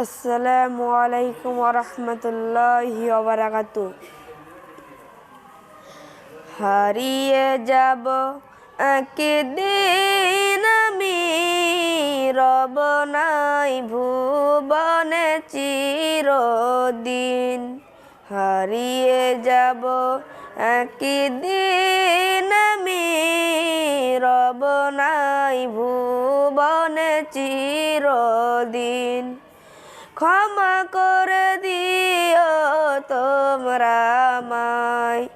আসসালামু আলাইকুম রহমতুল্লাহি ওবরাকাত। হারিয়ে যাব একদিন আমি, রব নাই ভুবনে চিরদিন। হারিয়ে যাব একদিন আমি, রব নাই ভুবনে চিরদিন। ক্ষমা করে দিও তোমরা আমায়।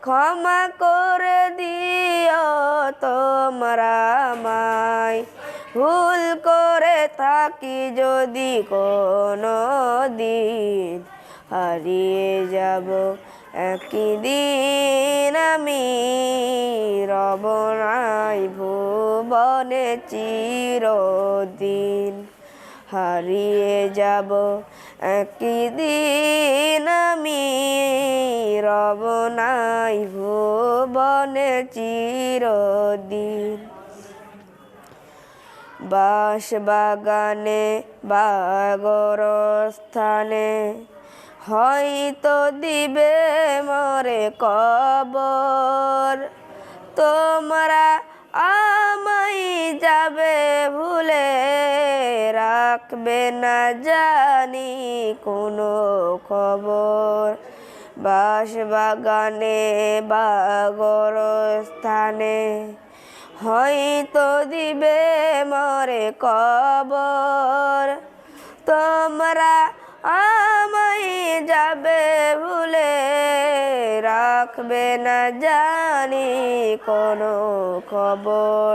ক্ষমা করে দিও তোমরা আমায়। ভুল করে থাকি যদি কোনো দিন, হারিয়ে যাব একই দিন আমি। রব নাই ভুবনে চিরদিন। হারিয়ে যাব। একই দিন আমি রব নাই ভুবনে চিরদিন। বাস বাগানে বাগর স্থানে হয়তো দিবে মরে কবর। তোমরা আমাই যাবে ভুলে রাখবে না জানি কোনো খবর। বাস বাগানে বাগর স্থানে হয়তো দিবে মরে কবর। তোমরা আমায় যাবে ভুলে রাখবে না জানি কোনো খবর।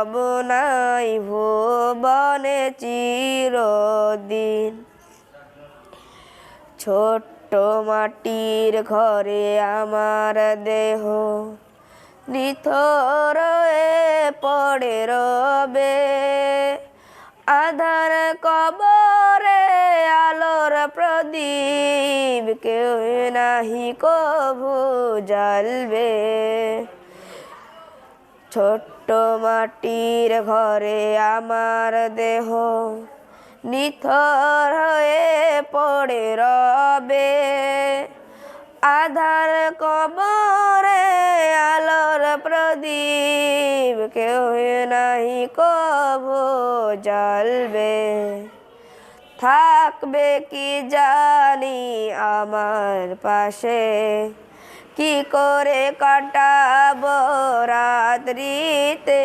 রব নাই ভুবনে চিরদিন। ছোট্ট মাটির ঘরে আমার দেহ, নিথরে পড়ে রবে। আধার কবরে আলোর প্রদীপ কেউ নাহি কভু জ্বালবে। ছোট্ট মাটির ঘরে আমার দেহ নিথর হয়ে পড়ে রবে। আধার কবরে আলোর প্রদীপ কেউ নাহি কভু জ্বলবে। থাকবে কি জানি আমার পাশে? কি করে কাটাব রাত্রিতে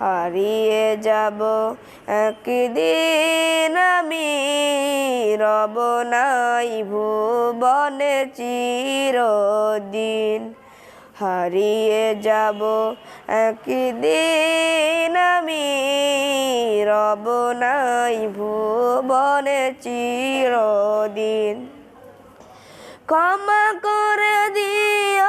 হারিয়ে যাব। একদিন আমি রব নাই ভুবনে চিরদিন হারিয়ে যাব। একদিন আমি রব নাই ভুবনে চিরদিন ক্ষমা করে দিও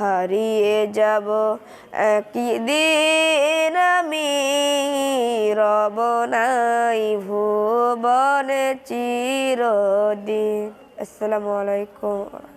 হারিয়ে যাব একই দিন আমি। রব নাই ভুবনে চিরদিন। আসসালামু আলাইকুম।